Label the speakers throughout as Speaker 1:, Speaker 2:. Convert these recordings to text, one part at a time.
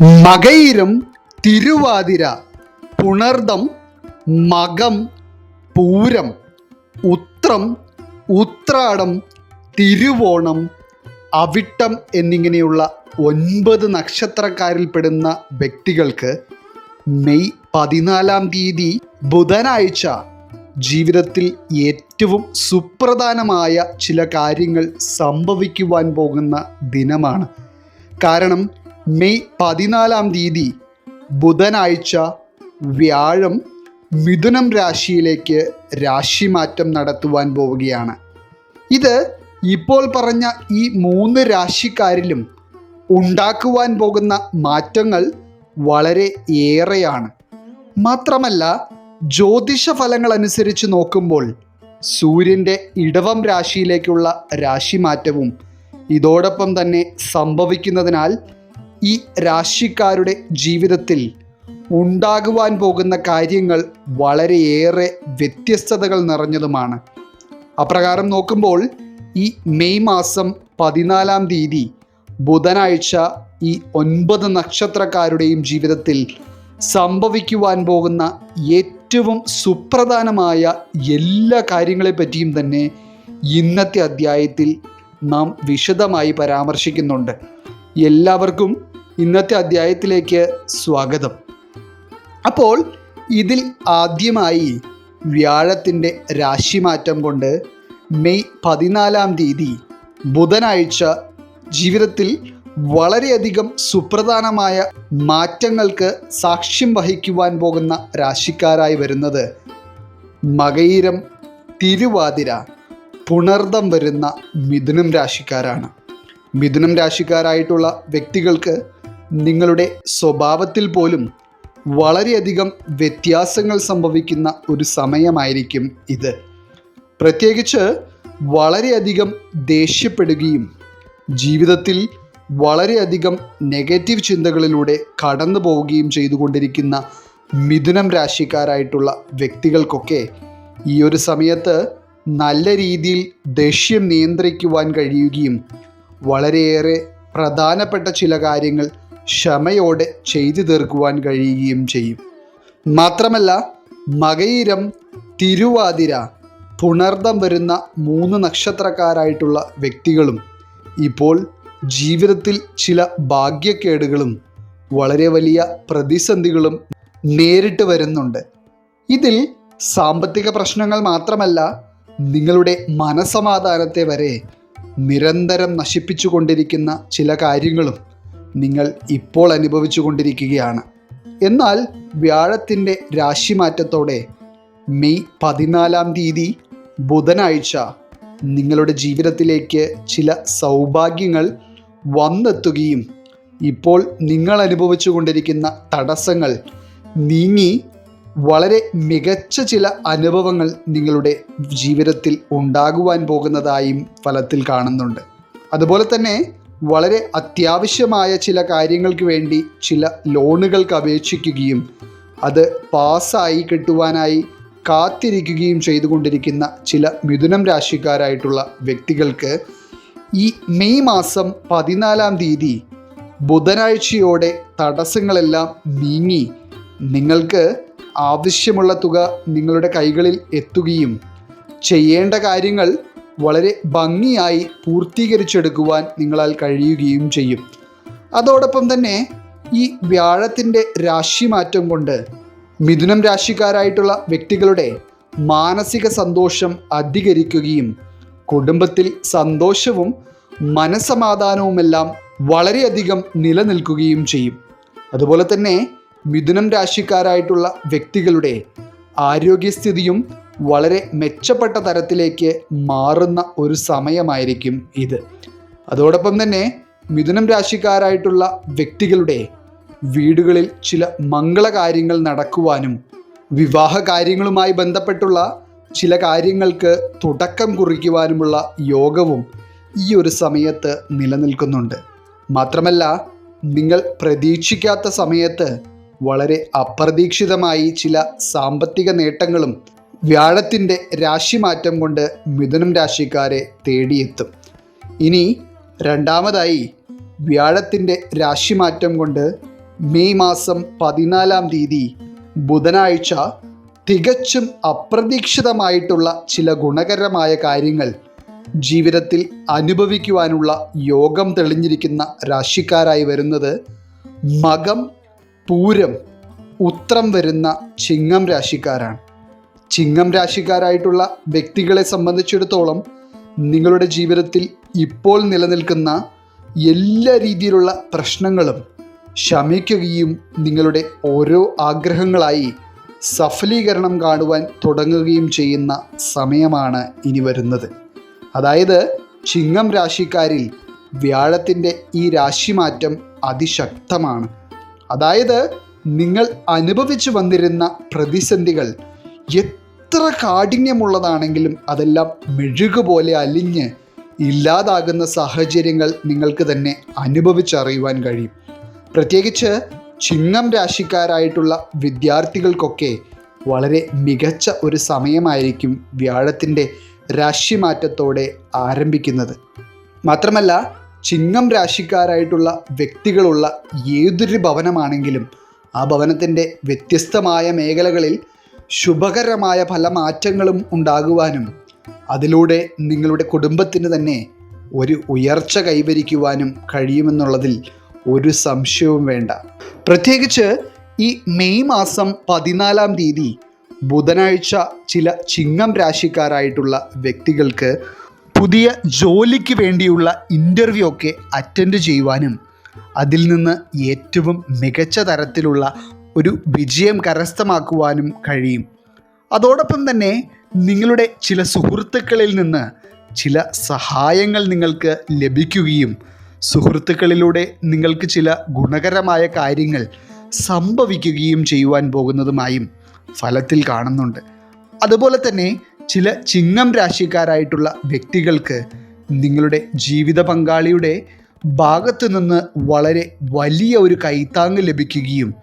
Speaker 1: മകയിരം തിരുവാതിര പുണർദം മകം പൂരം ഉത്രം ഉത്രാടം തിരുവോണം അവിട്ടം എന്നിങ്ങനെയുള്ള ഒൻപത് നക്ഷത്രക്കാരിൽപ്പെടുന്ന വ്യക്തികൾക്ക് മെയ് പതിനാലാം തീയതി ബുധനാഴ്ച ജീവിതത്തിൽ ഏറ്റവും സുപ്രധാനമായ ചില കാര്യങ്ങൾ സംഭവിക്കുവാൻ പോകുന്ന ദിനമാണ്. കാരണം മെയ് പതിനാലാം തീയതി ബുധനാഴ്ച വ്യാഴം മിഥുനം രാശിയിലേക്ക് രാശിമാറ്റം നടത്തുവാൻ പോവുകയാണ്. ഇത് ഇപ്പോൾ പറഞ്ഞ ഈ മൂന്ന് രാശിക്കാരിലും ഉണ്ടാക്കുവാൻ പോകുന്ന മാറ്റങ്ങൾ വളരെ ഏറെയാണ്. മാത്രമല്ല ജ്യോതിഷ ഫലങ്ങൾ അനുസരിച്ച് നോക്കുമ്പോൾ സൂര്യന്റെ ഇടവം രാശിയിലേക്കുള്ള രാശിമാറ്റവും ഇതോടൊപ്പം തന്നെ സംഭവിക്കുന്നതിനാൽ ഈ രാശിക്കാരുടെ ജീവിതത്തിൽ ഉണ്ടാകുവാൻ പോകുന്ന കാര്യങ്ങൾ വളരെയേറെ വ്യത്യസ്തതകൾ നിറഞ്ഞതുമാണ്. അപ്രകാരം നോക്കുമ്പോൾ ഈ മെയ് മാസം പതിനാലാം തീയതി ബുധനാഴ്ച ഈ ഒൻപത് നക്ഷത്രക്കാരുടെയും ജീവിതത്തിൽ സംഭവിക്കുവാൻ പോകുന്ന ഏറ്റവും സുപ്രധാനമായ എല്ലാ കാര്യങ്ങളെപ്പറ്റിയും തന്നെ ഇന്നത്തെ അധ്യായത്തിൽ നാം വിശദമായി പരാമർശിക്കുന്നുണ്ട്. എല്ലാവർക്കും ഇന്നത്തെ അധ്യായത്തിലേക്ക് സ്വാഗതം. അപ്പോൾ ഇതിൽ ആദ്യമായി വ്യാഴത്തിന്റെ രാശിമാറ്റം കൊണ്ട് മെയ് പതിനാലാം തീയതി ബുധനാഴ്ച ജീവിതത്തിൽ വളരെയധികം സുപ്രധാനമായ മാറ്റങ്ങൾക്ക് സാക്ഷ്യം വഹിക്കുവാൻ പോകുന്ന രാശിക്കാരായി വരുന്നത് മകയിരം തിരുവാതിര പുണർദം വരുന്ന മിഥുനം രാശിക്കാരാണ്. മിഥുനം രാശിക്കാരായിട്ടുള്ള വ്യക്തികൾക്ക് നിങ്ങളുടെ സ്വഭാവത്തിൽ പോലും വളരെയധികം വ്യത്യാസങ്ങൾ സംഭവിക്കുന്ന ഒരു സമയമായിരിക്കും ഇത്. പ്രത്യേകിച്ച് വളരെയധികം ദേഷ്യപ്പെടുകയും ജീവിതത്തിൽ വളരെയധികം നെഗറ്റീവ് ചിന്തകളിലൂടെ കടന്നു പോവുകയും ചെയ്തുകൊണ്ടിരിക്കുന്ന മിഥുനം രാശിക്കാരായിട്ടുള്ള വ്യക്തികൾക്കൊക്കെ ഈ ഒരു സമയത്ത് നല്ല രീതിയിൽ ദേഷ്യം നിയന്ത്രിക്കുവാൻ കഴിയുകയും വളരെയേറെ പ്രധാനപ്പെട്ട ചില കാര്യങ്ങൾ ക്ഷമയോടെ ചെയ്തു തീർക്കുവാൻ കഴിയുകയും ചെയ്യും. മാത്രമല്ല മകയിരം തിരുവാതിര പുണർദം വരുന്ന മൂന്ന് നക്ഷത്രക്കാരായിട്ടുള്ള വ്യക്തികളും ഇപ്പോൾ ജീവിതത്തിൽ ചില ഭാഗ്യക്കേടുകളും വളരെ വലിയ പ്രതിസന്ധികളും നേരിട്ട് വരുന്നുണ്ട്. ഇതിൽ സാമ്പത്തിക പ്രശ്നങ്ങൾ മാത്രമല്ല നിങ്ങളുടെ മനസമാധാനത്തെ വരെ നിരന്തരം നശിപ്പിച്ചു കൊണ്ടിരിക്കുന്ന ചില കാര്യങ്ങളും നിങ്ങൾ ഇപ്പോൾ അനുഭവിച്ചു കൊണ്ടിരിക്കുകയാണ് എന്നാൽ വ്യാഴത്തിന്റെ രാശിമാറ്റത്തോടെ മെയ് പതിനാലാം തീയതി ബുധനാഴ്ച നിങ്ങളുടെ ജീവിതത്തിലേക്ക് ചില സൗഭാഗ്യങ്ങൾ വന്നെത്തുകയും ഇപ്പോൾ നിങ്ങൾ അനുഭവിച്ചു കൊണ്ടിരിക്കുന്ന തടസ്സങ്ങൾ നീങ്ങി വളരെ മികച്ച ചില അനുഭവങ്ങൾ നിങ്ങളുടെ ജീവിതത്തിൽ ഉണ്ടാകുവാൻ പോകുന്നതായും ഫലത്തിൽ കാണുന്നുണ്ട്. അതുപോലെ തന്നെ വളരെ അത്യാവശ്യമായ ചില കാര്യങ്ങൾക്ക് വേണ്ടി ചില ലോണുകൾക്ക് അപേക്ഷിക്കുകയും അത് പാസ്സായി കിട്ടുവാനായി കാത്തിരിക്കുകയും ചെയ്തുകൊണ്ടിരിക്കുന്ന ചില മിഥുനം രാശിക്കാരായിട്ടുള്ള വ്യക്തികൾക്ക് ഈ മെയ് മാസം പതിനാലാം തീയതി ബുധനാഴ്ചയോടെ തടസ്സങ്ങളെല്ലാം നീങ്ങി നിങ്ങൾക്ക് ആവശ്യമുള്ള തുക നിങ്ങളുടെ കൈകളിൽ എത്തുകയും ചെയ്യേണ്ട കാര്യങ്ങൾ വളരെ ഭംഗിയായി പൂർത്തീകരിച്ചെടുക്കുവാൻ നിങ്ങളാൽ കഴിയുകയും ചെയ്യും. അതോടൊപ്പം തന്നെ ഈ വ്യാഴത്തിന്റെ രാശിമാറ്റം കൊണ്ട് മിഥുനം രാശിക്കാരായിട്ടുള്ള വ്യക്തികളുടെ മാനസിക സന്തോഷം അധികരിക്കുകയും കുടുംബത്തിൽ സന്തോഷവും മനസമാധാനവുമെല്ലാം വളരെയധികം നിലനിൽക്കുകയും ചെയ്യും. അതുപോലെ തന്നെ മിഥുനം രാശിക്കാരായിട്ടുള്ള വ്യക്തികളുടെ ആരോഗ്യസ്ഥിതിയും വളരെ മെച്ചപ്പെട്ട തരത്തിലേക്ക് മാറുന്ന ഒരു സമയമായിരിക്കും ഇത്. അതോടൊപ്പം തന്നെ മിഥുനം രാശിക്കാരായിട്ടുള്ള വ്യക്തികളുടെ വീടുകളിൽ ചില മംഗളകാര്യങ്ങൾ നടക്കുവാനും വിവാഹ കാര്യങ്ങളുമായി ബന്ധപ്പെട്ടുള്ള ചില കാര്യങ്ങൾക്ക് തുടക്കം കുറിക്കുവാനുമുള്ള യോഗവും ഈ ഒരു സമയത്ത് നിലനിൽക്കുന്നുണ്ട്. മാത്രമല്ല നിങ്ങൾ പ്രതീക്ഷിക്കാത്ത സമയത്ത് വളരെ അപ്രതീക്ഷിതമായി ചില സാമ്പത്തിക നേട്ടങ്ങളും വ്യാഴത്തിന്റെ രാശിമാറ്റം കൊണ്ട് മിഥുനം രാശിക്കാരെ തേടിയെത്തും. ഇനി രണ്ടാമതായി വ്യാഴത്തിന്റെ രാശിമാറ്റം കൊണ്ട് മെയ് മാസം പതിനാലാം തീയതി ബുധനാഴ്ച തികച്ചും അപ്രതീക്ഷിതമായിട്ടുള്ള ചില ഗുണകരമായ കാര്യങ്ങൾ ജീവിതത്തിൽ അനുഭവിക്കുവാനുള്ള യോഗം തെളിഞ്ഞിരിക്കുന്ന രാശിക്കാരായി വരുന്നത് മകം പൂരം ഉത്രം വരുന്ന ചിങ്ങം രാശിക്കാരാണ്. ചിങ്ങം രാശിക്കാരായിട്ടുള്ള വ്യക്തികളെ സംബന്ധിച്ചിടത്തോളം നിങ്ങളുടെ ജീവിതത്തിൽ ഇപ്പോൾ നിലനിൽക്കുന്ന എല്ലാ രീതിയിലുള്ള പ്രശ്നങ്ങളും ശമിക്കുകയും നിങ്ങളുടെ ഓരോ ആഗ്രഹങ്ങളായി സഫലീകരണം കാണുവാൻ തുടങ്ങുകയും ചെയ്യുന്ന സമയമാണ് ഇനി വരുന്നത്. അതായത് ചിങ്ങം രാശിക്കാരിൽ വ്യാഴത്തിന്റെ ഈ രാശിമാറ്റം അതിശക്തമാണ്. അതായത് നിങ്ങൾ അനുഭവിച്ചു വന്നിരുന്ന പ്രതിസന്ധികൾ എത്ര കാഠിന്യമുള്ളതാണെങ്കിലും അതെല്ലാം മെഴുകുപോലെ അലിഞ്ഞ് ഇല്ലാതാകുന്ന സാഹചര്യങ്ങൾ നിങ്ങൾക്ക് തന്നെ അനുഭവിച്ചറിയുവാൻ കഴിയും. പ്രത്യേകിച്ച് ചിങ്ങം രാശിക്കാരായിട്ടുള്ള വിദ്യാർത്ഥികൾക്കൊക്കെ വളരെ മികച്ച ഒരു സമയമായിരിക്കും വ്യാഴത്തിന്റെ രാശിമാറ്റത്തോടെ ആരംഭിക്കുന്നത്. മാത്രമല്ല ചിങ്ങം രാശിക്കാരായിട്ടുള്ള വ്യക്തികളുള്ള ഏതൊരു ഭവനമാണെങ്കിലും ആ ഭവനത്തിന്റെ വ്യത്യസ്തമായ മേഖലകളിൽ ശുഭകരമായ പല മാറ്റങ്ങളും ഉണ്ടാകുവാനും അതിലൂടെ നിങ്ങളുടെ കുടുംബത്തിന് തന്നെ ഒരു ഉയർച്ച കൈവരിക്കുവാനും കഴിയുമെന്നുള്ളതിൽ ഒരു സംശയവും വേണ്ട. പ്രത്യേകിച്ച് ഈ മെയ് മാസം പതിനാലാം തീയതി ബുധനാഴ്ച ചില ചിങ്ങം രാശിക്കാരായിട്ടുള്ള വ്യക്തികൾക്ക് പുതിയ ജോലിക്ക് വേണ്ടിയുള്ള ഇന്റർവ്യൂ ഒക്കെ അറ്റൻഡ് ചെയ്യുവാനും അതിൽ നിന്ന് ഏറ്റവും മികച്ച തരത്തിലുള്ള ഒരു വിജയം കരസ്ഥമാക്കുവാനും കഴിയും. അതോടൊപ്പം തന്നെ നിങ്ങളുടെ ചില സുഹൃത്തുക്കളിൽ നിന്ന് ചില സഹായങ്ങൾ നിങ്ങൾക്ക് ലഭിക്കുകയും സുഹൃത്തുക്കളിലൂടെ നിങ്ങൾക്ക് ചില ഗുണകരമായ കാര്യങ്ങൾ സംഭവിക്കുകയും ചെയ്യുവാൻ പോകുന്നതുമായും ഫലത്തിൽ കാണുന്നുണ്ട്. അതുപോലെ തന്നെ ചില ചിങ്ങം രാശിക്കാരായിട്ടുള്ള വ്യക്തികൾക്ക് നിങ്ങളുടെ ജീവിത പങ്കാളിയുടെ ഭാഗത്തു നിന്ന് വളരെ വലിയ ഒരു കൈത്താങ് ലഭിക്കുകയും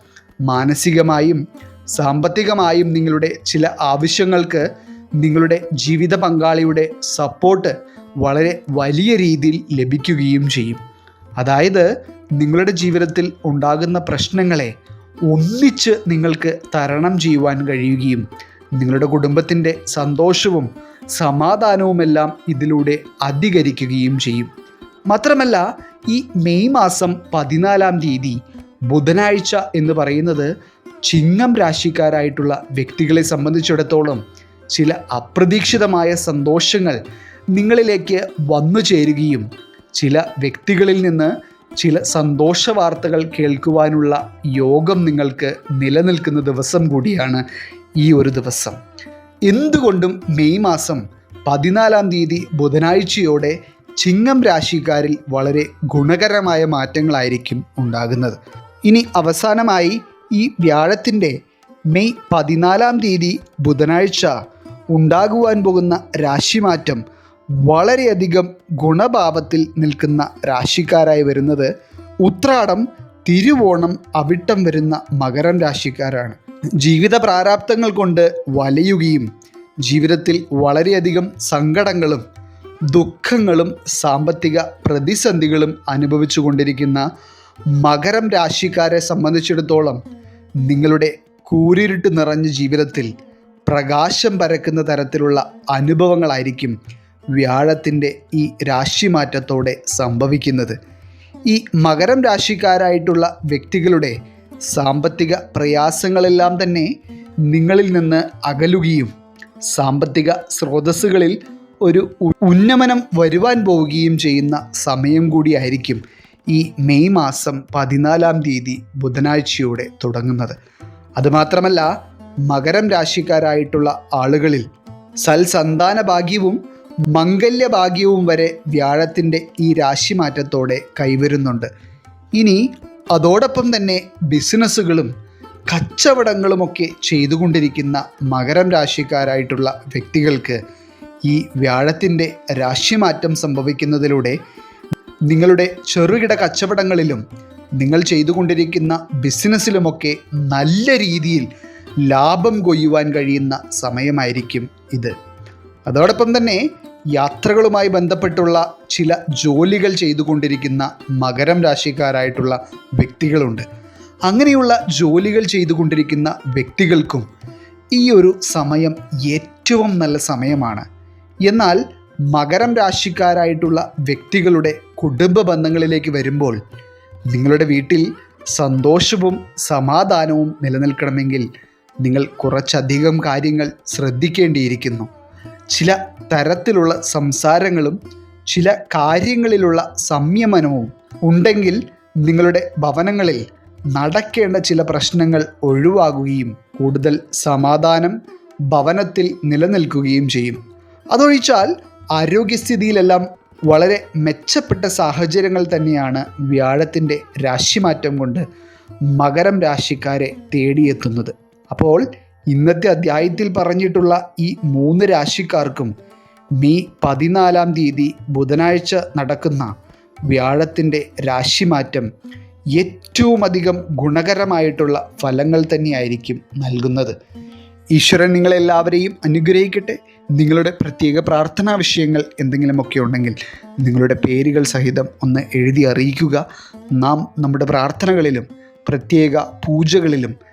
Speaker 1: മാനസികമായും സാമ്പത്തികമായും നിങ്ങളുടെ ചില ആവശ്യങ്ങൾക്ക് നിങ്ങളുടെ ജീവിത പങ്കാളിയുടെ സപ്പോർട്ട് വളരെ വലിയ രീതിയിൽ ലഭിക്കുകയും ചെയ്യും. അതായത് നിങ്ങളുടെ ജീവിതത്തിൽ ഉണ്ടാകുന്ന പ്രശ്നങ്ങളെ ഒന്നിച്ച് നിങ്ങൾക്ക് തരണം ചെയ്യുവാൻ കഴിയുകയും നിങ്ങളുടെ കുടുംബത്തിന്റെ സന്തോഷവും സമാധാനവുമെല്ലാം ഇതിലൂടെ അധികരിക്കുകയും ചെയ്യും. മാത്രമല്ല ഈ മെയ് മാസം പതിനാലാം തീയതി ബുധനാഴ്ച എന്ന് പറയുന്നത് ചിങ്ങം രാശിക്കാരായിട്ടുള്ള വ്യക്തികളെ സംബന്ധിച്ചിടത്തോളം ചില അപ്രതീക്ഷിതമായ സന്തോഷങ്ങൾ നിങ്ങളിലേക്ക് വന്നു ചേരുകയും ചില വ്യക്തികളിൽ നിന്ന് ചില സന്തോഷ വാർത്തകൾ കേൾക്കുവാനുള്ള യോഗം നിങ്ങൾക്ക് നിലനിൽക്കുന്ന ദിവസം കൂടിയാണ് ഈ ഒരു ദിവസം. എന്തുകൊണ്ടും മെയ് മാസം പതിനാലാം തീയതി ബുധനാഴ്ചയോടെ ചിങ്ങം രാശിക്കാരിൽ വളരെ ഗുണകരമായ മാറ്റങ്ങളായിരിക്കും ഉണ്ടാകുന്നത്. ഇനി അവസാനമായി ഈ വ്യാഴത്തിന്റെ മെയ് പതിനാലാം തീയതി ബുധനാഴ്ച ഉണ്ടാകുവാൻ പോകുന്ന രാശിമാറ്റം വളരെയധികം ഗുണഭാവത്തിൽ നിൽക്കുന്ന രാശിക്കാരായി വരുന്നത് ഉത്രാടം തിരുവോണം അവിട്ടം വരുന്ന മകരം രാശിക്കാരാണ്. ജീവിത പ്രാരാബ്ദങ്ങൾ കൊണ്ട് വലയുകയും ജീവിതത്തിൽ വളരെയധികം സങ്കടങ്ങളും ദുഃഖങ്ങളും സാമ്പത്തിക പ്രതിസന്ധികളും അനുഭവിച്ചു കൊണ്ടിരിക്കുന്ന മകരം രാശിക്കാരെ സംബന്ധിച്ചിടത്തോളം നിങ്ങളുടെ കൂരിരുട്ട് നിറഞ്ഞ ജീവിതത്തിൽ പ്രകാശം പരക്കുന്ന തരത്തിലുള്ള അനുഭവങ്ങളായിരിക്കും വ്യാഴത്തിന്റെ ഈ രാശിമാറ്റത്തോടെ സംഭവിക്കുന്നത്. ഈ മകരം രാശിക്കാരായിട്ടുള്ള വ്യക്തികളുടെ സാമ്പത്തിക പ്രയാസങ്ങളെല്ലാം തന്നെ നിങ്ങളിൽ നിന്ന് അകലുകയും സാമ്പത്തിക സ്രോതസ്സുകളിൽ ഒരു ഉന്നമനം വരുവാൻ പോവുകയും ചെയ്യുന്ന സമയം കൂടിയായിരിക്കും ഈ മെയ് മാസം പതിനാലാം തീയതി ബുധനാഴ്ചയോടെ തുടങ്ങുന്നത്. അതുമാത്രമല്ല മകരം രാശിക്കാരായിട്ടുള്ള ആളുകളിൽ സൽസന്താന ഭാഗ്യവും മംഗല്യ ഭാഗ്യവും വരെ വ്യാഴത്തിന്റെ ഈ രാശിമാറ്റത്തോടെ കൈവരുന്നുണ്ട്. ഇനി അതോടൊപ്പം തന്നെ ബിസിനസ്സുകളും കച്ചവടങ്ങളുമൊക്കെ ചെയ്തുകൊണ്ടിരിക്കുന്ന മകരം രാശിക്കാരായിട്ടുള്ള വ്യക്തികൾക്ക് ഈ വ്യാഴത്തിന്റെ രാശിമാറ്റം സംഭവിക്കുന്നതിലൂടെ നിങ്ങളുടെ ചെറുകിട കച്ചവടങ്ങളിലും നിങ്ങൾ ചെയ്തുകൊണ്ടിരിക്കുന്ന ബിസിനസ്സിലുമൊക്കെ നല്ല രീതിയിൽ ലാഭം കൊയ്യുവാൻ കഴിയുന്ന സമയമായിരിക്കും ഇത്. അതോടൊപ്പം തന്നെ യാത്രകളുമായി ബന്ധപ്പെട്ടുള്ള ചില ജോലികൾ ചെയ്തുകൊണ്ടിരിക്കുന്ന മകരം രാശിക്കാരായിട്ടുള്ള വ്യക്തികളുണ്ട്. അങ്ങനെയുള്ള ജോലികൾ ചെയ്തുകൊണ്ടിരിക്കുന്ന വ്യക്തികൾക്കും ഈ ഒരു സമയം ഏറ്റവും നല്ല സമയമാണ്. എന്നാൽ മകരം രാശിക്കാരായിട്ടുള്ള വ്യക്തികളുടെ കുടുംബ ബന്ധങ്ങളിലേക്ക് വരുമ്പോൾ നിങ്ങളുടെ വീട്ടിൽ സന്തോഷവും സമാധാനവും നിലനിൽക്കണമെങ്കിൽ നിങ്ങൾ കുറച്ചധികം കാര്യങ്ങൾ ശ്രദ്ധിക്കേണ്ടിയിരിക്കുന്നു. ചില തരത്തിലുള്ള സംസാരങ്ങളും ചില കാര്യങ്ങളിലുള്ള സംയമനവും ഉണ്ടെങ്കിൽ നിങ്ങളുടെ ഭവനങ്ങളിൽ നടക്കേണ്ട ചില പ്രശ്നങ്ങൾ ഒഴിവാകുകയും കൂടുതൽ സമാധാനം ഭവനത്തിൽ നിലനിൽക്കുകയും ചെയ്യും. അതൊഴിച്ചാൽ ആരോഗ്യസ്ഥിതിയിലെല്ലാം വളരെ മെച്ചപ്പെട്ട സാഹചര്യങ്ങൾ തന്നെയാണ് വ്യാഴത്തിന്റെ രാശിമാറ്റം കൊണ്ട് മകരം രാശിക്കാരെ തേടിയെത്തുന്നത്. അപ്പോൾ ഇന്നത്തെ അധ്യായത്തിൽ പറഞ്ഞിട്ടുള്ള ഈ മൂന്ന് രാശിക്കാർക്കും മെയ് പതിനാലാം തീയതി ബുധനാഴ്ച നടക്കുന്ന വ്യാഴത്തിന്റെ രാശിമാറ്റം ഏറ്റവും അധികം ഗുണകരമായിട്ടുള്ള ഫലങ്ങൾ തന്നെയായിരിക്കും നൽകുന്നത്. ഈശ്വരൻ നിങ്ങളെല്ലാവരെയും അനുഗ്രഹിക്കട്ടെ. നിങ്ങളുടെ പ്രത്യേക പ്രാർത്ഥനാ വിഷയങ്ങൾ എന്തെങ്കിലുമൊക്കെ ഉണ്ടെങ്കിൽ നിങ്ങളുടെ പേരുകൾ സഹിതം ഒന്ന് എഴുതി അറിയിക്കുക. നാം നമ്മുടെ പ്രാർത്ഥനകളിലും പ്രത്യേക പൂജകളിലും